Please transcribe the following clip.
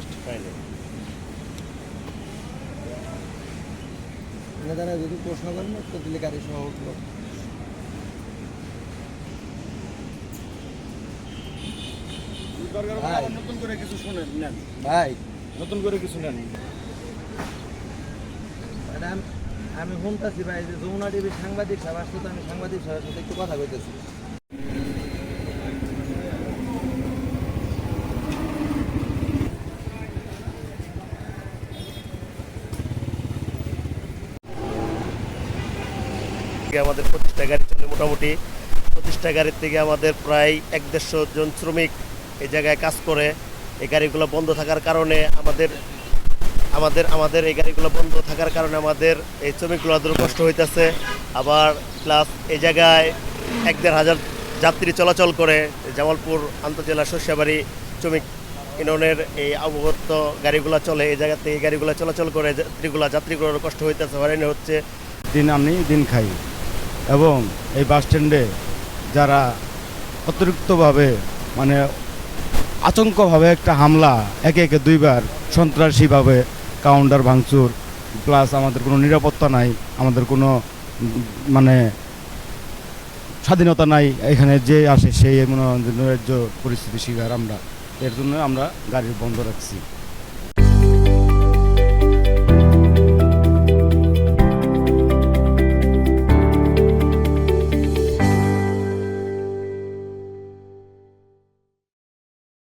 Rest পাইনি নেতারা যদি প্রশ্ন করেন তো দিলে গাড়ি সহ উঠল। ভাই। নতুন করে কিছু শুনেন নেন। ভাই। নতুন করে কিছু নেন। এটা আমি- শুনতেছি ভাই যে যমুনা টিভির সাংবাদিক সাহেব আসলে তো আমি সাংবাদিক সাহেবের সাথে একটু কথা কইতেছি। থেকে আমাদের প্রতিষ্ঠা গাড়ি চলে মোটামুটি। প্রতিষ্ঠা গাড়ির থেকে আমাদের প্রায় এক দেড়শো জন শ্রমিক এই জায়গায় কাজ করে। এই গাড়িগুলো বন্ধ থাকার কারণে আমাদের আমাদের আমাদের এই গাড়িগুলো বন্ধ থাকার কারণে আমাদের এই শ্রমিকগুলোদের কষ্ট হইতেছে। আবার প্লাস এই জায়গায় এক দেড় হাজার যাত্রী চলাচল করে। জামালপুর আন্তজেলা শস্যাবাড়ি শ্রমিক ইউনিয়নের এই অবগত গাড়িগুলো চলে। এই জায়গা থেকে গাড়িগুলো চলাচল করে, যাত্রীগুলো যাত্রীগুলোর কষ্ট হইতেছে। হয়রানি হচ্ছে। দিন আমি দিন খাই। এবং এই বাস স্ট্যান্ডে যারা অতিরিক্তভাবে মানে আতঙ্কভাবে একটা হামলা একে একে দুইবার সন্ত্রাসীভাবে কাউন্টার ভাঙচুর, প্লাস আমাদের কোনো নিরাপত্তা নাই, আমাদের কোনো মানে স্বাধীনতা নাই, এখানে যে আসে সেই মনে হয় পরিস্থিতি শিকার আমরা। এর জন্য আমরা গাড়ি বন্ধ রাখছি।